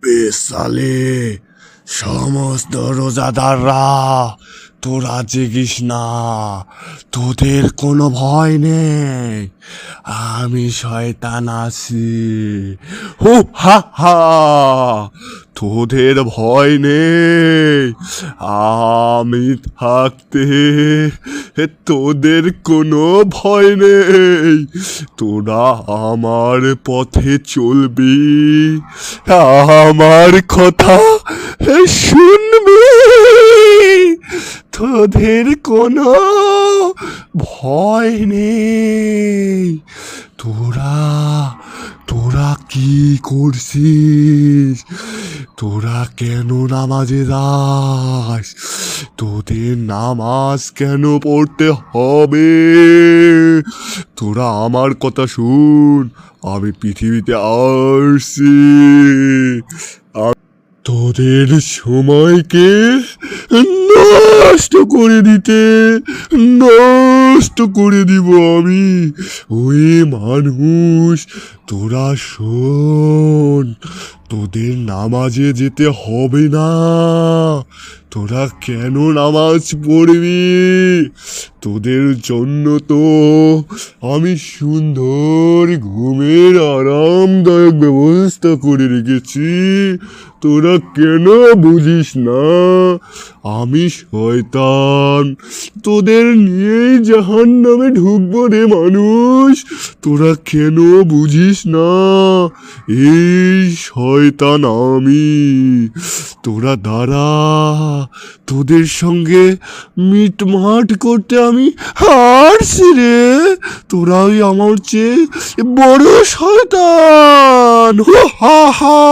বেসালে সমস্ত রোজাদাররা, তোরা জেগিস না, তোদের কোনো ভয় নেই, আমি শয়তান আছি। হু হা হা, তোদের ভয় নেই, আমি থাকতে তোদের কোনো ভয় নেই। তোরা আমার পথে চলবি। আমার কথা শুনবি। তোদের কোনো ভয় নেই। তোরা তোরা কি করছিস? তোরা কেন নামাজে যাস? তোদের নামাজ কেন পড়তে হবে? তোরা আমার কথা শুন, আমি পৃথিবীতে আসছি। তোদের সময়কে নষ্ট করে দিতে, নষ্ট করে দিব আমি। ওই মানুষ তোরা শোন, তোদের নামাজে যেতে হবে না। তোরা কেন নামাজ পড়বি? তোদের জন্য তো আমি সুন্দর, ঘুমের আরামদায়ক ব্যবস্থা করে রেখেছি। তোরা কেন বুঝিস না? আমি শয়তান। তোদের নিয়েই জাহান নামে ঢুকবো রে মানুষ। তোরা কেন বুঝিস না? এই শয়তান আমি। তোরা দাঁড়া। তোদের সঙ্গে মিটমাট করতে আমি হারছি রে। তোরাই আমার চেয়ে বড় শয়তান। হা হা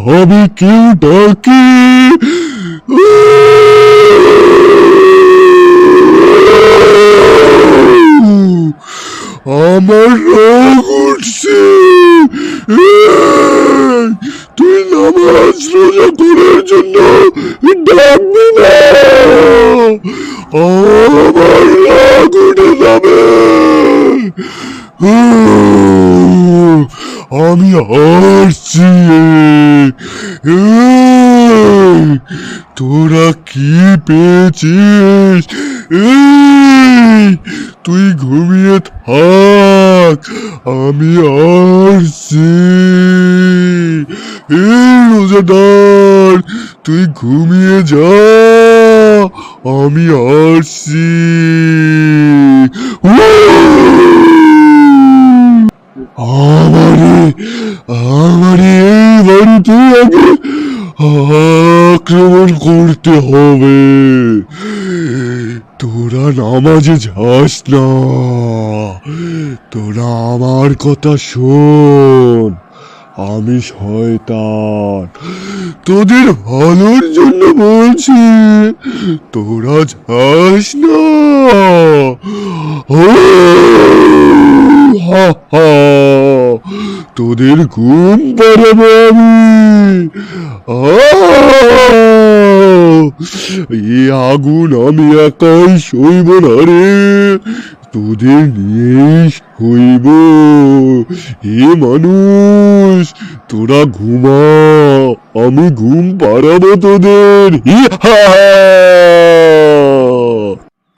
এইভাবে কেউ ডাকে আমার রাগ উঠছে। তুই নামাজ রোজা করার জন্য ডাকবি না। আমার রাগ উঠে যাবে। আমি এই, তোরা কি পেয়েছিস? তুই ঘুমিয়ে থাক আমি আসছি। রোজাদার তুই ঘুমিয়ে যা আমি আসছি আমারে আমারে এই বাড়িতে আগে আক্রমণ করতে হবে। তোরা নামাজে যাস না। তোরা আমার কথা শোন। আমি শয়তান। তোদের ভালোর জন্য বলছি, তোরা যাস না। হা হা। তোদের ঘুম পাড়াবো আমি! এই আগুন আমি একাই সইব না রে তোদের নিয়েই হইব হে মানুষ, তোরা ঘুমা, আমি ঘুম পাড়াবো তোদের হি হা।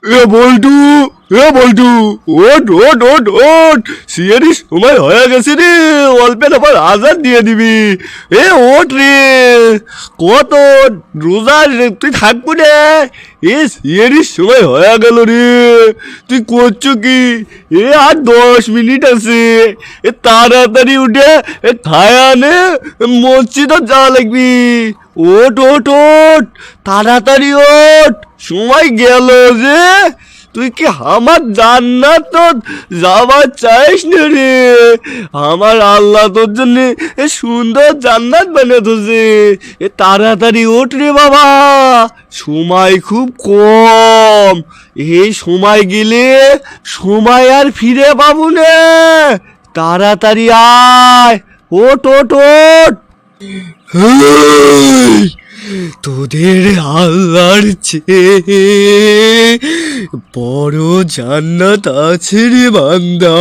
এ বল্টু এ বল্টু ওট ওট ওট ওট সিয়ারি সময় হয়ে গেছে রে, অল্পের আবার আজাদ দিয়ে দিবি। এ ওট রে। কত রোজা তুই থাকব রে এ সিয়ারির সময় হয়ে গেল রে। তুই করছ কি? এ, আর দশ মিনিট আছে। এ, তাড়াতাড়ি উঠে, এ, খায় আনে মসজিদও যাওয়া লাগবি। ওট ওট ওট তাড়াতাড়ি ওট সময় গেল যে তুই কি আমার জান্নাত যাবার চাইস না রে? আমার আল্লাহ তোর জন্য এ সুন্দর জান্নাত বানিয়ে এ তাড়াতাড়ি ওঠ রে বাবা। সময় খুব কম। এই সময় গেলে সময় আর ফিরে পাবো না। তাড়াতাড়ি আয়। ওট ওট ওট তোদের আল্লাহর চেয়ে বড় জান্নাত আছে রে বান্দা।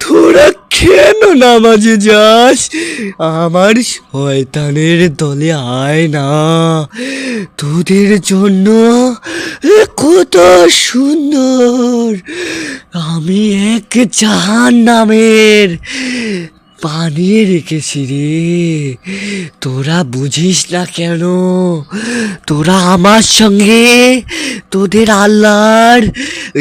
তোরা কেন নামাজে যাস? আমার শয়তানের দলে আয় না। তোদের জন্য কত সুন্দর। আমি এক জাহান নামের বানিয়ে রেখেছি রে। তোরা বুঝিস না কেন? তোরা আমার সঙ্গে তোদের আল্লাহর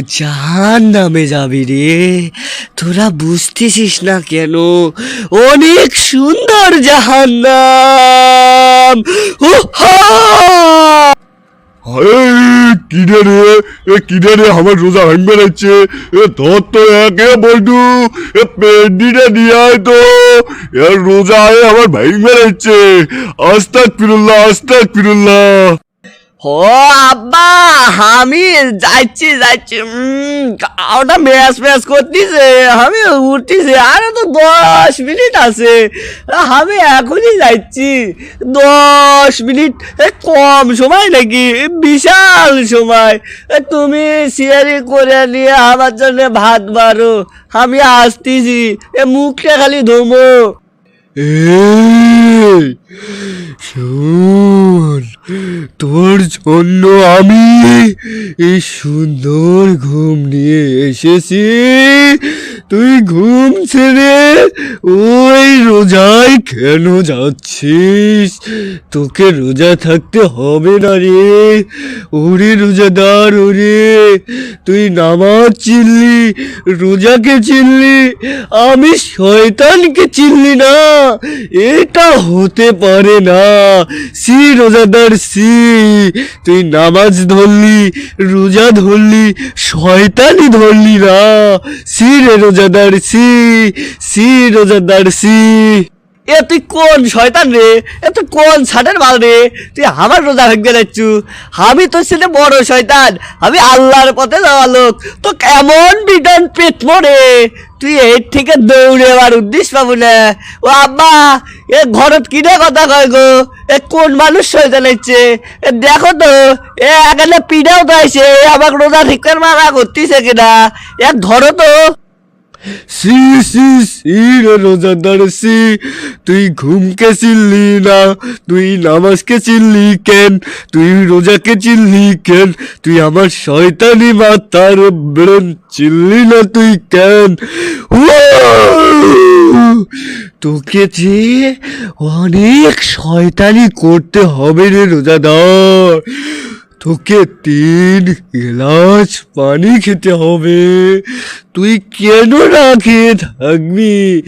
জাহান নামে যাবি রে। তোরা বুঝতেছিস না কেন? অনেক সুন্দর জাহান নাম। রে এ কিনে রে আমার রোজা ভাঙবে যাচ্ছে। এ ধর তো একে বলটু এ পেন্ডিটা দিয়ে তো। এ রোজা আমার ভাই যাচ্ছে আস্তাক ফিরুল্লাহ আস্তাক ফিরুল্লাহ ও আব্বা আমি যাচ্ছি যাচ্ছি। ওটা ম্যাচ ম্যাচ করতেছে, আমি উঠতেছি, আরে তো দশ মিনিট আছে। আমি এখনই যাচ্ছি। দশ মিনিট কম সময় নাকি? বিশাল সময়। তুমি সিয়ারি করে নিয়ে আমার জন্য ভাত বারো আমি আসতেছি, এ, মুখটা খালি ধোমো। এই তোর জন্য আমি এই সুন্দর ঘুম নিয়ে এসেছি। তুই ঘুম ছেড়ে ওই রোজায় কেন যাচ্ছিস? তোকে রোজা থাকতে হবে না রে। ওরে রোজাদার, ওরে। তুই নামাজ চিনলি, রোজাকে চিনলি, আমি শয়তানকে চিনলি না। এটা হতে পারে না। সি রোজাদার, সি। তুই নামাজ ধরলি, রোজা ধরলি শয়তানি ধরলি না। সি রে রোজাদার সি সি রোজাদার সি এ তুই কোন শয়তান রে? এ তুই কোন ছাটের মাল রে? তুই আমার রোজা ভাঙতে যাচ্ছু আমি তোর সাথে বড় শয়তান। আমি আল্লাহর পথে যাওয়া লোক। তো কেমন বিধান পেট মরে তুই এর থেকে দৌড়ে আবার উদ্দেশ্য পাবো না। ও আব্বা, এ ঘরত কিনে কথা কয় গো? এ কোন মানুষ শয়তান হচ্ছে? এ দেখো তো, এ এখানে পিঠাও তো আছে আমাকে রোজা ঠিক করে মারা করতেছে কিনা? এ ধরো তো। সি সি সি, রে রোজাদার সি, তুই ঘুমকে চিনলি না, তুই নামাজকে চিনলি কেন, তুই রোজাকে চিনলি কেন, তুই আমার শয়তানি মাতার ব্রেন চিনলি না তুই কেন? তোকে যে অনেক শয়তানি করতে হবে রে রোজাদার, তোকে তিন গ্লাস পানি খেতে হবে তুই কেন না খেয়ে থাকবি?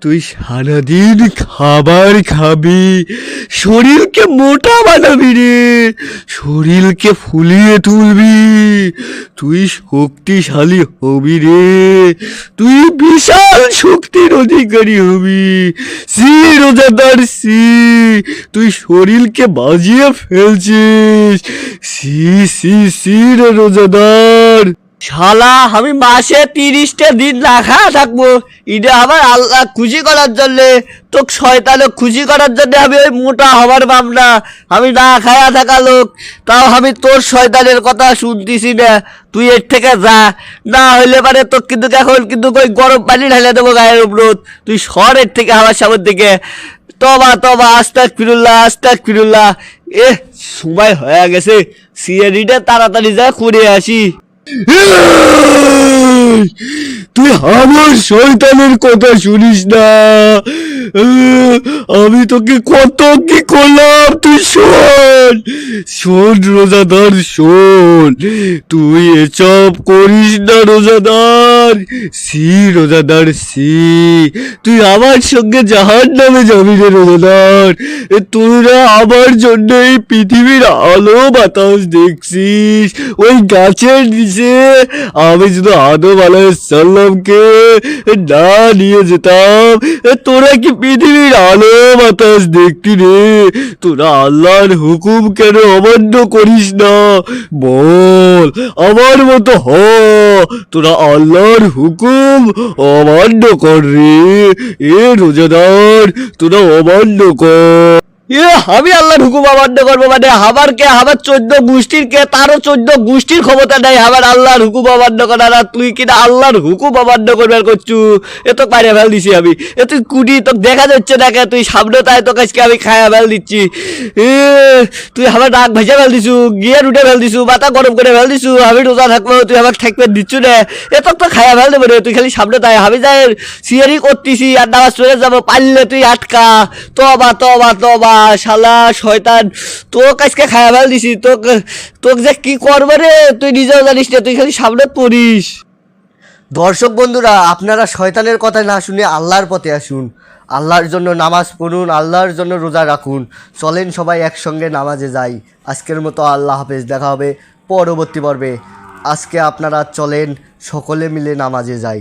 তুই সারাদিন খাবার খাবি। শরীরকে মোটা বানাবি রে। শরীরকে ফুলিয়ে তুলবি। তুই শক্তিশালী হবি রে। তুই বিশাল শক্তির অধিকারী হবি। সি রোজাদার, সি। তুই শরীরকে বাজিয়ে ফেলছিস। সি সি সি রে রোজাদার। শালা, আমি মাসে তিরিশটা দিন খাওয়া থাকব। এটা আবার আল্লাহ খুশি করার জন্যে। তোক শয়তানক খুশি করার জন্য আমি ওই মোটা হবার পাব না আমি না খায়া থাকা লোক, তাও আমি তোর শয়তানের কথা শুনতেছি না। তুই এর থেকে যা। না হইলে পারে তোর কিন্তু এখন কিন্তু ওই গরম পানি ঢালে দেবো গায়ের উপর তুই সর এর থেকে আমার সামনে থেকে তবা তবা আস্তাক ফিরুল্লাহ আস্তাক ফিরুল্লাহ এ সময় হয়ে গেছে। সিএডিটা তাড়াতাড়ি যা, করে আসি! তুই আমার শয়তানের কথা শুনিস না। আমি তোকে কত কি করলাম? তুই শোন শোন রোজাদার, শোন। তুই এসব করিস না রোজাদার। সি রোজাদার, সি। তুই আমার সঙ্গে জাহান নামে যাবি রে রোজাদার। তোরা আমার জন্য এই পৃথিবীর আলো বাতাস দেখছিস। ওই গাছের নিচে আমি শুধু আদম আলাইসাল্লামকে না নিয়ে যেতাম। তোরা কি পৃথিবীর আলো বাতাস দেখতে রে। তোরা আল্লাহর হুকুম কেন অমান্য করিস না? বল, আমার মতো হ। তোরা আল্লাহর হুকুম অমান্য কর রে। এ রোজাদার, তোরা অমান্য কর। এ আমি আল্লাহ হুকুম অমান্য করব মানে আমার কে আমার চোদ্দ গোষ্ঠীর কে, তারও চোদ্দ গোষ্ঠীর ক্ষমতা নাই আমার আল্লাহর হুকুম অমান্য করার, আর তুই কিনা আল্লাহর হুকুম অমান্য করবার করছু? এ তো পাইরে ফেল দিছি আমি। এ তুই কুড়ি তো দেখা যাচ্ছে না কে, তুই সামনে তাই তো আজকে আমি খায়া ফেল দিচ্ছি। তুই আমার ডাক ভেজে ফেল দিছু গিয়ার উঠে ফেল দিছু, মাথা গরম করে ফেল দিছু, আমি রোজা থাকব, তুই আমাকে ঠেকবে দিচ্ছু না। এ তো তো খায়া ফেল দেবো রে, তুই খালি সামনে তাই, আমি যাই সিয়ারি করতেছি, আর নামাজ চলে যাব, পারলে তুই আটকা। তো বা তো বা তো তবা শালা শয়তান, তোকে আজকে খায়া ফেল দিছি, তোকে তোকে যে কি করবে রে? তুই নিজেও জানিস না, তুই খালি সামনে পড়িস। দর্শক বন্ধুরা, আপনারা শয়তানের কথা না শুনে আল্লাহর পথে আসুন। আল্লাহর জন্য নামাজ পড়ুন, আল্লাহর জন্য রোজা রাখুন। চলেন সবাই একসঙ্গে নামাজে যাই। আজকের মতো আল্লাহ হাফেজ, দেখা হবে পরবর্তী পর্বে। আজকে আপনারা চলেন, সকলে মিলে নামাজে যাই।